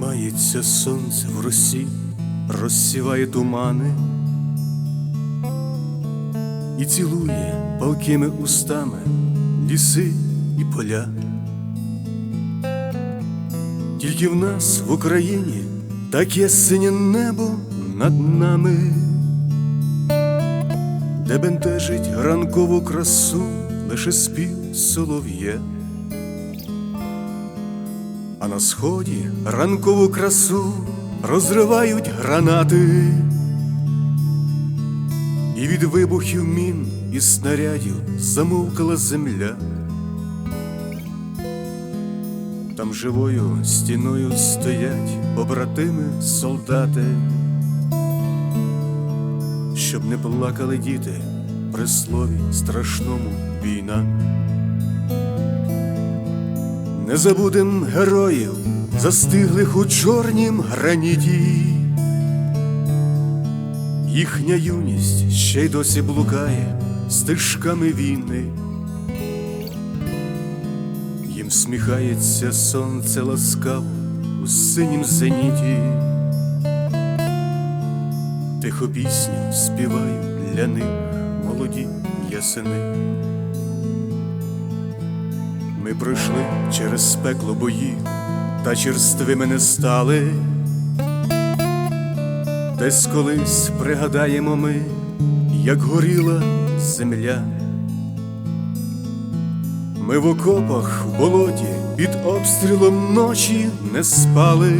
Ховається сонце в росі, розсіває тумани і цілує палкими устами ліси і поля. Тільки в нас в Україні таке синє небо над нами, де бентежить ранкову красу лише спів солов'я. А на сході ранкову красу розривають гранати, і від вибухів мін і снарядів замовкала земля. Там живою стіною стоять побратими солдати, щоб не плакали діти при слові страшному війна. Не забудем героїв, застиглих у чорнім граніті. Їхня юність ще й досі блукає стежками війни. Їм сміхається сонце ласкаво у синім зеніті. Тихо пісню співають для них молоді ясени. Ми пройшли через пекло бої, та черствими не стали. Десь колись пригадаємо ми, як горіла земля. Ми в окопах в болоті під обстрілом ночі не спали,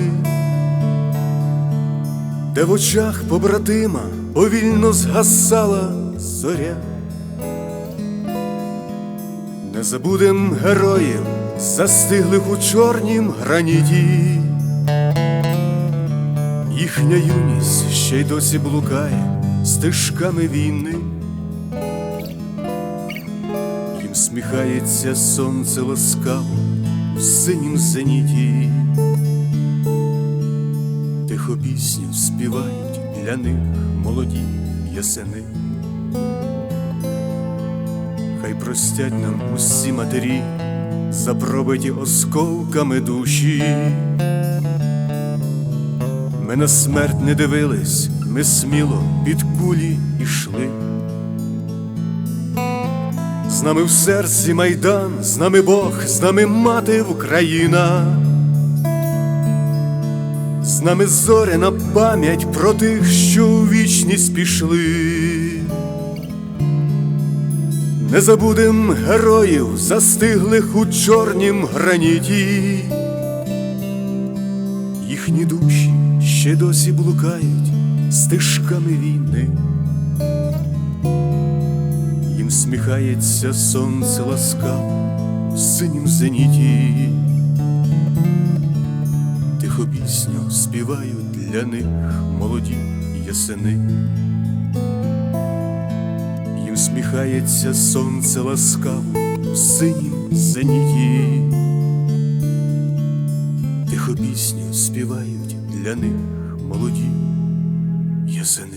де в очах побратима повільно згасала зоря. Не забудем героїв, застиглих у чорнім граніті. Їхня юність ще й досі блукає стежками війни. Їм сміхається сонце ласкаво в синім зеніті. Тихо пісню співають для них молоді ясени. Хай простять нам усі матері, запробиті осколками душі. Ми на смерть не дивились, ми сміло під кулі ішли. З нами в серці майдан, з нами Бог, з нами мати Україна, з нами зоряна пам'ять про тих, що у вічність пішли. Не забудем героїв, застиглих у чорнім граніті. Їхні душі ще досі блукають стежками війни. Їм сміхається сонце ласкаво в синім зеніті. Тихо пісню співають для них молоді ясени. Їм сміхається сонце ласкаво в синім зеніті. Тихо пісню співають для них молоді ясени.